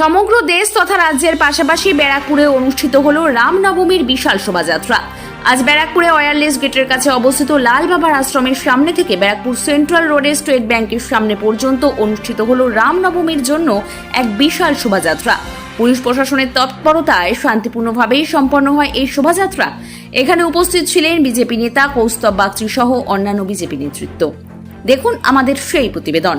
সমগ্র দেশ তথা রাজ্যের পাশাপাশি ব্যারাকপুরে অনুষ্ঠিত হল রামনবমীর বিশাল শোভাযাত্রা। আজ ব্যারাকপুরে ওয়্যারলেস গেটের কাছে অবস্থিত লাল বাবার আশ্রমের সামনে থেকে ব্যারাকপুর সেন্ট্রাল রোডে স্টেট ব্যাংকের সামনে পর্যন্ত অনুষ্ঠিত হল রামনবমীর জন্য এক বিশাল শোভাযাত্রা। পুলিশ প্রশাসনের তৎপরতায় শান্তিপূর্ণভাবেই সম্পন্ন হয় এই শোভাযাত্রা। এখানে উপস্থিত ছিলেন বিজেপি নেতা কৌস্তব বাগচি সহ অন্যান্য বিজেপি নেতৃত্ব। দেখুন আমাদের সেই প্রতিবেদন।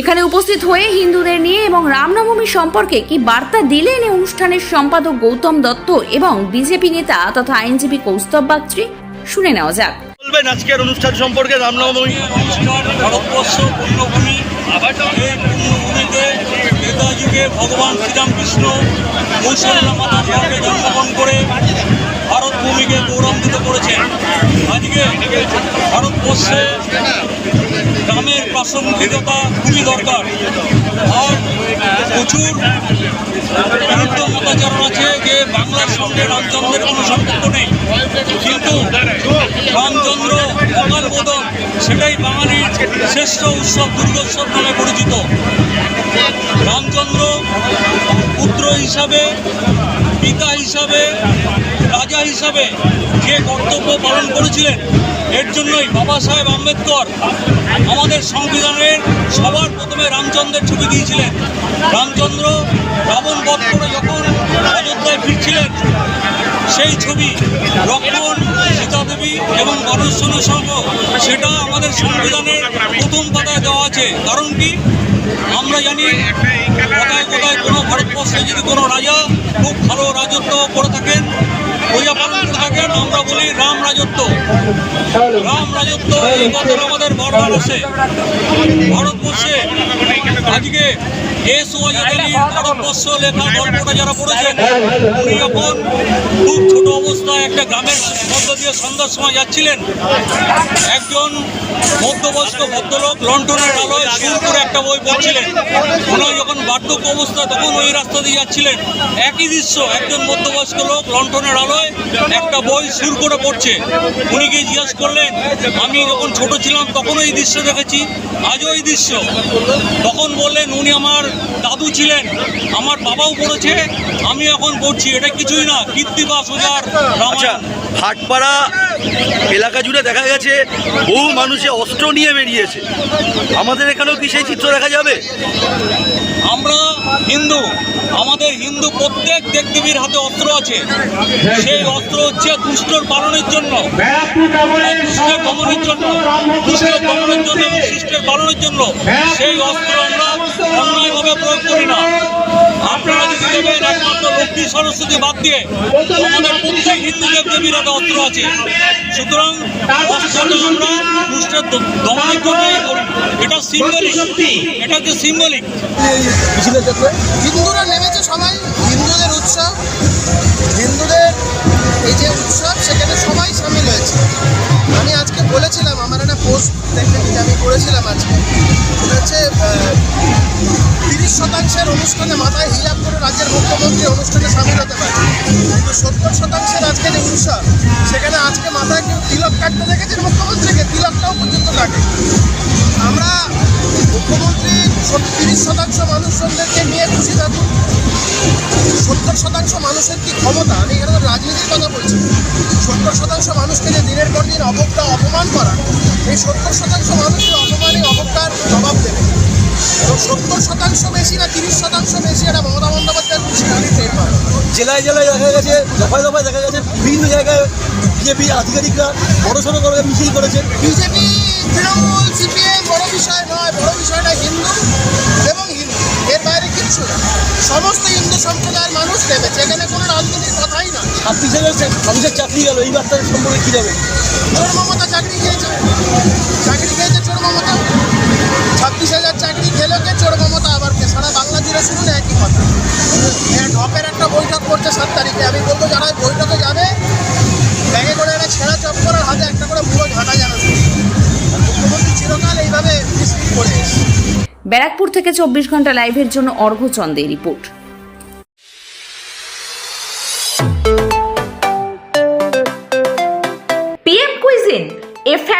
এখানে উপস্থিত হয়ে হিন্দুদের নিয়ে এবং রামনবমী সম্পর্কে কি বার্তা দিলেন এই অনুষ্ঠানের সম্পাদক গৌতম দত্ত এবং বিজেপি নেতা তথা আইনজীবী কৌস্তব বাগচি? শুনে নেওয়া যাক। বলবেন আজকের অনুষ্ঠান সম্পর্কে রামনবমী? নমস্কার ভারতবর্ষ পূর্ণভূমি এই পূর্ণভূমিতে ত্রেতা যুগে ভগবান শ্রীরামকৃষ্ণ কৌশল্যা মাতার গর্ভে জন্মগ্রহণ করে ভারত ভূমিকে গৌরবান্বিত করেছেন। আজকে ভারতবর্ষে গ্রামের প্রাসঙ্গিকতা খুবই দরকার। আর প্রচুর মতাচরণ আছে যে বাংলার সঙ্গে রামচন্দ্রের কোনো সম্পর্ক নেই। কিন্তু রামচন্দ্র অকাল বোধন সেটাই বাঙালির শ্রেষ্ঠ উৎসব, দুর্গোৎসব নামে পরিচিত। রামচন্দ্র পুত্র হিসাবে, পিতা হিসাবে, রাজা হিসাবে যে কর্তব্য পালন করেছিলেন এর জন্যই বাবা সাহেব আম্বেদকর আমাদের সংবিধানের সবার প্রথমে রামচন্দ্রের ছবি দিয়েছিলেন। রামচন্দ্র রাবণ বধ করে যখন অযোধ্যায় ফিরছিলেন, সেই ছবি রক্ষণ সীতা দেবী এবং গণেশ্বর সঙ্গ সেটা আমাদের সংবিধানের প্রথম পাতায় দেওয়া আছে। কারণ কি? আমরা জানি কোথায় কোথায় কোনো ভারতবর্ষে যদি কোনো রাজা খুব ভালো রাজত্ব করে থাকেন প্রজা পালন করে থাকেন আমরা বলি রাম রাজত্ব। রাম রাজত্ব এই কথাটা আমাদের ভারতবর্ষে ভারতবর্ষে আজকে এস ওয়াজ ভারতবর্ষ লেখা গল্পটা যারা পড়েছেন উনি যখন সন্ধ্যার সময় যাচ্ছিলেন একজন মধ্যবয়স্ক ভদ্রলোক লন্ঠনের আলোয় সুর করে একটা বই পড়ছিলেন। ওনার যখন বার্ধক্য অবস্থা তখন ওই রাস্তা দিয়ে যাচ্ছিলেন। একই দৃশ্য, একজন মধ্যবয়স্ক লোক লন্ঠনের আলোয় একটা বই সুর করে পড়ছে। উনি গিয়ে জিজ্ঞেস করলেন, আমি যখন ছোট ছিলাম, তখন এই দৃশ্য দেখেছি, আজও এই দৃশ্য? তখন বললেন, উনি আমার দাদু ছিলেন, আমার বাবাও পড়েছে, আমি এখন পড়ছি, এটা কিছুই না, কীর্তিবাস ওজার আচ্ছা রামায়ণ হাটপাড়া এলাকা জুড়ে দেখা গেছে, বহু মানুষে অস্ত্র নিয়ে বেরিয়েছে। আমাদের এখানেও কি সেই চিত্র দেখা যাবে? আমরা হিন্দু, আমাদের হিন্দু প্রত্যেক দেবদেবীর হাতে অস্ত্র আছে। সেই অস্ত্র হচ্ছে দুষ্টর পালনের জন্য দুষ্টের জন্য দুষ্টের জন্য এবং শিষ্টের পালনের জন্য। সেই অস্ত্র আমরা অন্যায়ভাবে প্রয়োগ করি না। আপনারা যদি লক্ষ্মী সরস্বতী বাদ দিয়ে আমাদের প্রত্যেক হিন্দু দেবদেবীর একটা অস্ত্র আছে। সুতরাং আমরা এটা সিম্বলিক এটা হচ্ছে সিম্বলিক হিন্দুরা নেমেছে সবাই। হিন্দুদের উৎসব। হিন্দুদের এই যে উৎসব একটা আমি করেছিলাম আজকে। সেটা হচ্ছে তিরিশ শতাংশের অনুষ্ঠানে মাথায় হিজাব করে রাজ্যের মুখ্যমন্ত্রী অনুষ্ঠানে সামিল হতে পারে। কিন্তু সত্তর শতাংশের আজকে যে উৎসব, সেখানে আজকে মাথায় কেউ তিলক কাটতে দেখেছেন মুখ্যমন্ত্রীকে তিলকটাও পর্যন্ত কাটে। আমরা মুখ্যমন্ত্রী তিরিশ শতাংশ মানুষজনদেরকে নিয়ে খুশি থাকুন। সত্তর শতাংশ মানুষের কি ক্ষমতা? আমি এখানে তো রাজনীতির কথা বলছি। সত্তর শতাংশ মানুষকে যে দিনের পর দিন অবজ্ঞা অপমান করা এই সত্তর শতাংশ মানুষের অপমানে অবজ্ঞার জবাব দেবে। এবং সত্তর শতাংশ বেশি না তিরিশ শতাংশ বেশি এটা মমতা বন্দ্যোপাধ্যায়ের টের পাবো। জেলায় জেলায় দেখা গেছে দফায় দফায় দেখা গেছে বিভিন্ন জায়গায় বিজেপি আধিকারিকরা বড় সড়ো করে মিছিল করেছেন বিজেপি তৃণমূল সিপিএম বড় বিষয় নয় বড় বিষয়টা হিন্দু এবং হিন্দু। এর বাইরে কিচ্ছু না। সমস্ত হিন্দু সম্প্রদায়ের মানুষ নেমেছে এখানে কোনো রাজনীতির কথাই নয় ছাব্বিশ হাজার মানুষের চাকরি গেল এই বার্তার সম্পর্কে কী যাবে চোর মমতা চাকরি খেয়েছে। চাকরি খেয়েছে চোর মমতা। ছাব্বিশ হাজার চাকরি খেলো কে চোর মমতা? আবার কে? সারা বাংলা জুড়ে শুনুন একই কথা। ঢপের একটা বৈঠক করছে সাত তারিখে। আমি বলব যারা বৈঠকে যাবে ব্যাগে করে একটা ছেঁড়া চপ্পর আর হাতে একটা করে পুরো মুখ্যমন্ত্রী চিরকাল এইভাবে করে ব্যারাকপুর থেকে চব্বিশ ঘণ্টা লাইভের জন্য অর্ঘচন্দের report.